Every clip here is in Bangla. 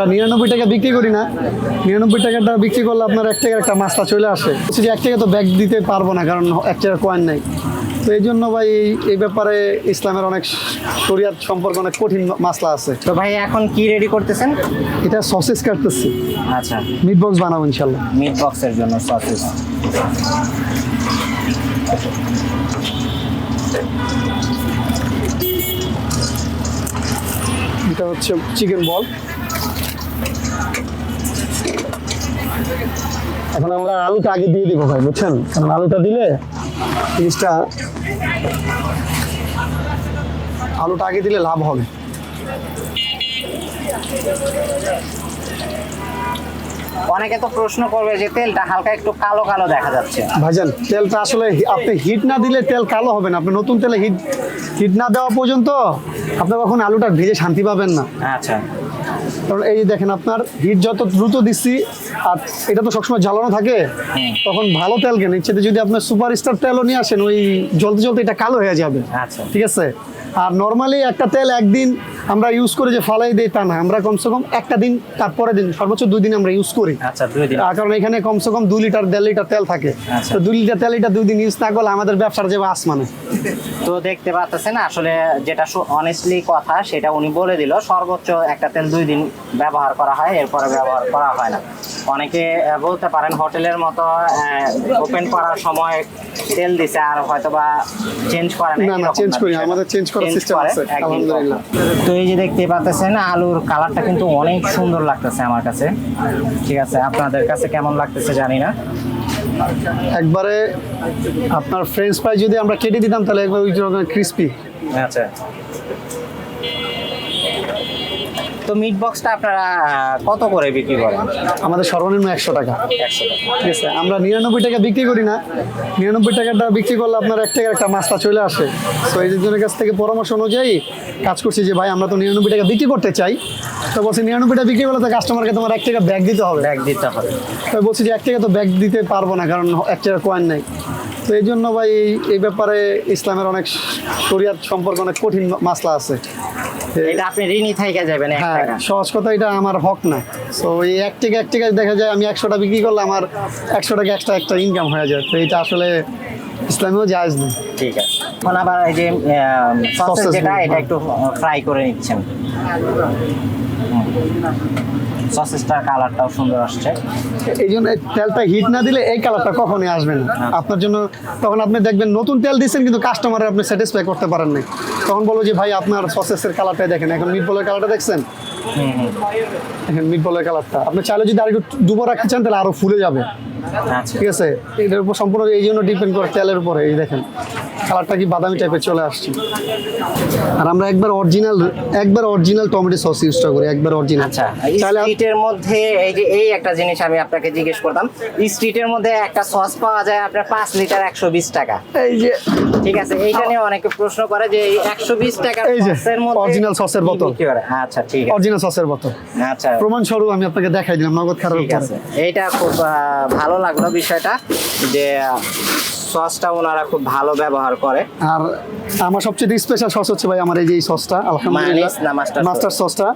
আমরা নিরানব্বই টাকা বিক্রি করি না। নিরানব্বই টাকাটা বিক্রি করলে আপনার এক টাকার একটা মাছটা চলে আসে। যে এক টাকা তো ব্যাগ দিতে পারব না কারণ এক টাকার কয়েন নেই। তো এই জন্য ভাই এই- এই ব্যাপারে ইসলামের অনেক শরিয়াত সম্পর্কে অনেক কঠিন মাসলা আছে। তো ভাই এখন কি রেডি করতেছেন? এটা সসেস কাটতেছি। আচ্ছা। মিট বক্স বানাবো ইনশাল্লাহ মিট বক্সের জন্য সসেস এটা হচ্ছে চিকেন বল এখন আমরা আলুটা আগে দিয়ে দিব ভাই বুঝছেন? কারণ আলুটা দিলে জিনিসটা আলুটা আগে দিলে লাভ হবে। অনেকে তো প্রশ্ন করবে যে তেলটা হালকা একটু কালো কালো দেখা যাচ্ছে। ভাইজান তেলটা আসলে আপনি হিট না দিলে তেল কালো হবে না। আপনি নতুন তেলে হিট হিট না দেওয়া পর্যন্ত আপনি কখন আলুটা ভেজে শান্তি পাবেন না। আচ্ছা। কারণ এই দেখেন আপনার হিট যত দ্রুত দিচ্ছি আর এটা তো সবসময় জ্বালানো থাকে তখন ভালো তেল কেন ইচ্ছেতে যদি আপনার সুপার স্টার তেলও নিয়ে আসেন ওই জ্বলতে জ্বলতে এটা কালো হয়ে যাবে। আচ্ছা। ঠিক আছে? আর নর্মালি একটা তেল একদিন আমরা ইউজ করে যে ফালাই দিই তা না। আমরা কমসে কম একটা দিন তারপরে দিন সর্বোচ্চ দুই দিন আমরা ইউজ করি। আচ্ছা দুই দিন। কারণ এখানে কমসে কম দুই লিটার দেড় লিটার তেল থাকে। আচ্ছা। তো দুই লিটার তেল এটা দুই দিন ইউজ না করলে আমাদের ব্যবসার যাবে আসমানে তো দেখতে পাচ্ছেন আসলে যেটা অনেস্টলি কথা সেটা উনি বলে দিল সর্বোচ্চ একটা তেল দুই দিন ব্যবহার করা হয় এরপরে ব্যবহার করা হয় না। অনেকে বলতে পারেন হোটেলের মতো ওপেন করার সময় তেল দিছে আর হয়তো বা চেঞ্জ করে না, না, change করি। আমাদের change করার system আছে, আলহামদুলিল্লাহ। তো এই যে দেখতে পাচ্ছেন আলুর কালারটা কিন্তু অনেক সুন্দর লাগতেছে আমার কাছে। ঠিক আছে আপনাদের কাছে কেমন লাগতেছে জানি না। একবারে আপনার ফ্রেঞ্চ ফ্রাই যদি আমরা কেটে দিতাম তাহলে একবার ওই ক্রিস্পি আচ্ছা। তো মিট বক্সটা আপনারা কত করে বিক্রি করেন? আমাদের সর্বনিম্ন একশো টাকা। টাকা। ঠিক আছে আমরা নিরানব্বই টাকা বিক্রি করি না। নিরানব্বই টাকাটা বিক্রি করলে আপনার এক টাকার একটা মাছটা চলে আসে। তো এই জনের কাছ থেকে পরামর্শ অনুযায়ী কাজ করছি যে ভাই আমরা তো নিরানব্বই টাকা বিক্রি করতে চাই। তো বলছি নিরানব্বই টাকা বিক্রি করলে তো কাস্টমারকে তোমার এক টাকা ব্যাগ দিতে হবে। ব্যাগ দিতে হবে। তো বলছি যে এক টাকা তো ব্যাগ দিতে পারব না কারণ এক টাকার কয়েন নেই। তো এই জন্য ভাই এই- ব্যাপারে ইসলামের অনেক শরিয়াত সম্পর্কে অনেক কঠিন মাসলা আছে। এটা আপনি ঋণই থাইকা যাবেন হ্যাঁ সহজ কথা এটা আমার হক না। তো এই এক টাকা এক দেখা যায় আমি একশোটা বিক্রি করলে আমার একশো টাকা এক্সট্রা একটা ইনকাম হয়ে যায়। তো এটা আসলে ইসলামেও জায়জ না ঠিক আছে। এখন আবার এই যে সসেস যেটা এটা একটু ফ্রাই করে নিচ্ছেন। সসেসটার কালারটাও সুন্দর আসছে। এই জন্য তেলটা হিট না দিলে এই কালারটা কখনোই আসবে না। আপনার জন্য তখন আপনি দেখবেন নতুন তেল দিচ্ছেন কিন্তু কাস্টমারের আপনি স্যাটিসফাই করতে পারেন না তখন বলব যে ভাই আপনার সসেসের কালারটাই দেখেন। এখন মিট বলের কালারটা দেখছেন দেখেন মিট বলের কালারটা আপনি চাইলে যদি আর একটু ডুবো রাখতে চান তাহলে আরও ফুলে যাবে। আচ্ছা। ঠিক আছে? এটার উপর সম্পূর্ণ এই জন্য ডিপেন্ড করে তেলের উপরে এই দেখেন। কালারটা কি বাদামি টাইপের চলে আসছে। আর আমরা একবার অরিজিনাল একবার অরিজিনাল টমেটো সস ইউজটা করি একবার অরিজিনাল আচ্ছা স্ট্রিটের মধ্যে এই যে এই একটা জিনিস আমি আপনাকে জিজ্ঞেস করতাম স্ট্রিটের মধ্যে একটা সস পাওয়া যায় আপনার পাঁচ লিটার একশো বিশ টাকা। এই যে ঠিক আছে এইটা নিয়ে অনেকে প্রশ্ন করে যে এই একশো বিশ টাকার এই যে, সসের মধ্যে original সসের বোতল। আচ্ছা ঠিক আছে। অরিজিনাল সসের বোতল আচ্ছা। প্রমাণ স্বরূপ আমি আপনাকে দেখাই দিলাম নগদ খারাপ আছে এইটা খুব ভালো লাগল বিষয়টা যে সসটা ওনারা খুব ভালো ব্যবহার করে। আর আমার সবচেয়ে স্পেশাল সস হচ্ছে ভাই আমার এই যে সসটা আলহামদুলিল্লাহ? মাস্টার সসটা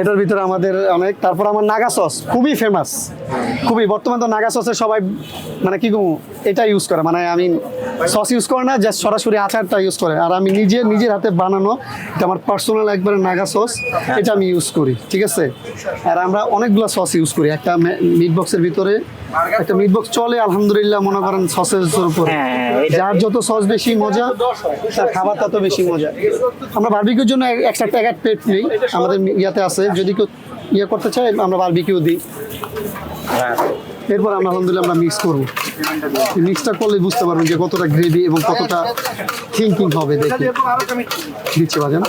এটার ভিতরে আমাদের অনেক তারপর আমার নাগা সস খুবই ফেমাস খুবই বর্তমান তো নাগা সসে সবাই মানে কি এটা ইউজ করে। মানে আমি সস ইউজ করে না জাস্ট সরাসরি আচারটা ইউজ করে। আর আমি নিজে নিজের হাতে বানানো এটা আমার পার্সোনাল একবারে নাগা সস এটা আমি ইউজ করি ঠিক আছে? আর আমরা অনেকগুলো সস ইউজ করি একটা মিট বক্সের ভিতরে একটা মিট বক্স চলে আলহামদুলিল্লাহ মনে করেন সসের উপর। হ্যাঁ, যার যত সস বেশি মজা তার খাবার তত বেশি মজা। আমরা বারবিকিউর জন্য একটা প্যাকেট পেট নেই আমাদের ইয়াতে আছে যদি কেউ ইয়ে করতে চায় আমরা বারবিকিউ দিই। এরপর আমরা আলহামদুলিল্লাহ আমরা মিক্স করব। মিক্সটা করলে বুঝতে পারবেন যে কতটা গ্রেভি এবং কতটা থিঙ্কিং হবে দেখি। দিচ্ছি বাজান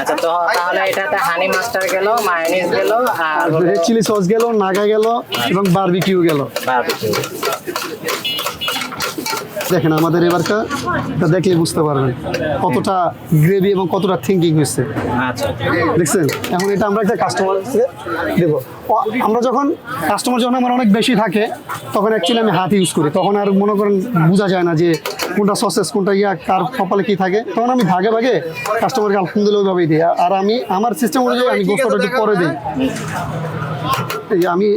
আচ্ছা তো তাহলে এটাতে হানি মাস্টার গেল মায়োনিজ গেল আর রেড চিলি সস গেল নাগা গেল এবং বারবিকিউ গেল। বারবিকিউ দেখেন আমাদের এবারটা দেখলে বুঝতে পারবেন কতটা গ্রেভি এবং কতটা থিঙ্কিং হয়েছে। আচ্ছা। দেখছেন? এখন এটা আমরা একটা কাস্টমার দেবো। আমরা যখন কাস্টমার যখন আমার অনেক বেশি থাকে তখন অ্যাকচুয়ালি আমি হাত ইউজ করি। তখন আর মনে করেন বোঝা যায় না যে কোনটা সসেস কোনটা ইয়া কার কপালে কি থাকে। তখন আমি ভাগে ভাগে কাস্টমারকে আলহামদুলিল্লাহ ওইভাবেই দিই। আর- আমি আমার সিস্টেম অনুযায়ী আমি গোস্তটা একটু পরে দিই। এই আমি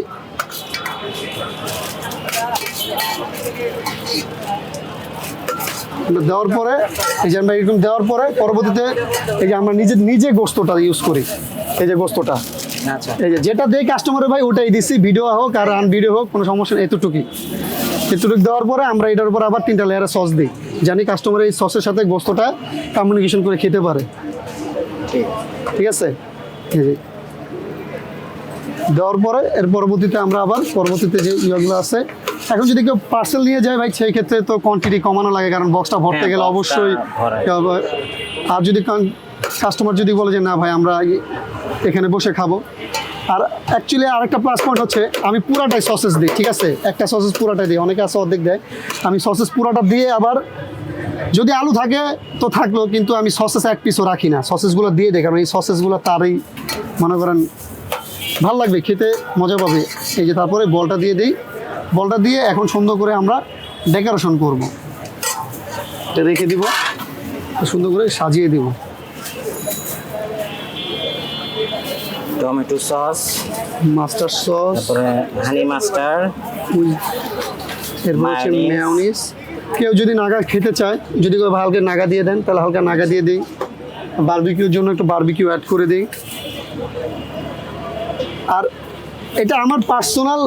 দেওয়ার পরে এই যে আমরা এরকম দেওয়ার পরে পরবর্তীতে এই যে আমরা নিজে নিজে গোস্তটা ইউজ করি। এই যে গোস্তটা। আচ্ছা। এই যে যেটা দেই কাস্টমারের ভাই ওটাই দিচ্ছি ভিডিও হোক আর আন ভিডিও হোক কোনো সমস্যা নেই এতটুকুই। এতটুকু দেওয়ার পরে আমরা এটার উপর আবার তিনটা লেয়ারে সস দিই। জানি কাস্টমার এই সসের সাথে গোস্তটা কমিউনিকেশন করে খেতে পারে। ঠিক। ঠিক আছে? দেওয়ার পরে এর পরবর্তীতে আমরা আবার পরবর্তীতে যে ইয়েগুলো আছে এখন যদি কেউ পার্সেল নিয়ে যায় ভাই সেই ক্ষেত্রে তো কোয়ান্টিটি কমানো লাগে কারণ বক্সটা ভরতে হ্যাঁ, গেলে অবশ্যই আর যদি কাস্টমার যদি বলে যে না ভাই আমরা এখানে বসে খাব। আর অ্যাকচুয়ালি আরেকটা প্লাস পয়েন্ট হচ্ছে আমি পুরাটাই সসেস দিই ঠিক আছে? একটা সসেস পুরাটাই দিই অনেকে আছে অর্ধেক দেয়। আমি সসেস পুরাটা দিয়ে আবার যদি আলু থাকে তো থাকল কিন্তু আমি সসেস এক পিসও রাখি না। সসেসগুলো দিয়ে কারণ এই সসেসগুলো তারই মনে করেন ভালো লাগবে খেতে মজা পাবে। এই যে তারপরে বলটা দিয়ে দিই। বলটা দিয়ে এখন সুন্দর করে আমরা ডেকোরেশন করব। এটা রেখে দিব সুন্দর করে সাজিয়ে দিব। টমেটো সস মাস্টার সস তারপরে হানি মাস্টার এরপর হচ্ছে। মেয়নিস কেউ যদি নাগা খেতে চায় যদি কেউ হালকা নাগা দিয়ে দেন তাহলে হালকা নাগা দিয়ে দিই। বারবিকিউর জন্য একটু বারবিকিউ অ্যাড করে দিই। আর এটা আমার পার্সোনাল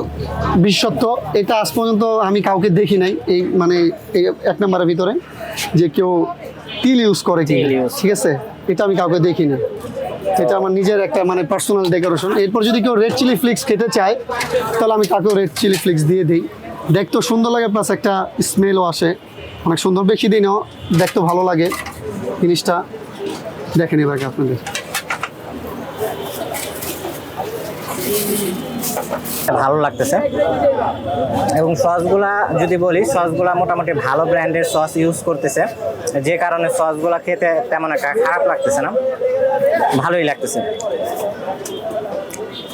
বিশ্বত্ব এটা আজ পর্যন্ত আমি কাউকে দেখি নাই এই মানে এই এক নম্বরের ভিতরে যে কেউ তিল ইউজ করে কি ঠিক আছে? এটা আমি কাউকে দেখি না এটা আমার নিজের একটা মানে পার্সোনাল ডেকোরেশন এরপর যদি কেউ রেড চিলি ফ্লিক্স খেতে চায় তাহলে আমি তাকেও রেড চিলি ফ্লিক্স দিয়ে দিই। দেখতেও সুন্দর লাগে প্লাস একটা স্মেলও আসে। অনেক সুন্দর। বেশি দিনও দেখতে ভালো লাগে জিনিসটা। দেখেন এবার আপনাদের। ভালো লাগতেছে। এবং সসগুলা যদি বলি, সসগুলা মোটামুটি ভালো ব্র্যান্ডের সস ইউজ করতেছে। যে কারণে সসগুলা খেতে তেমন একটা খারাপ লাগতেছে না। ভালোই লাগতেছে।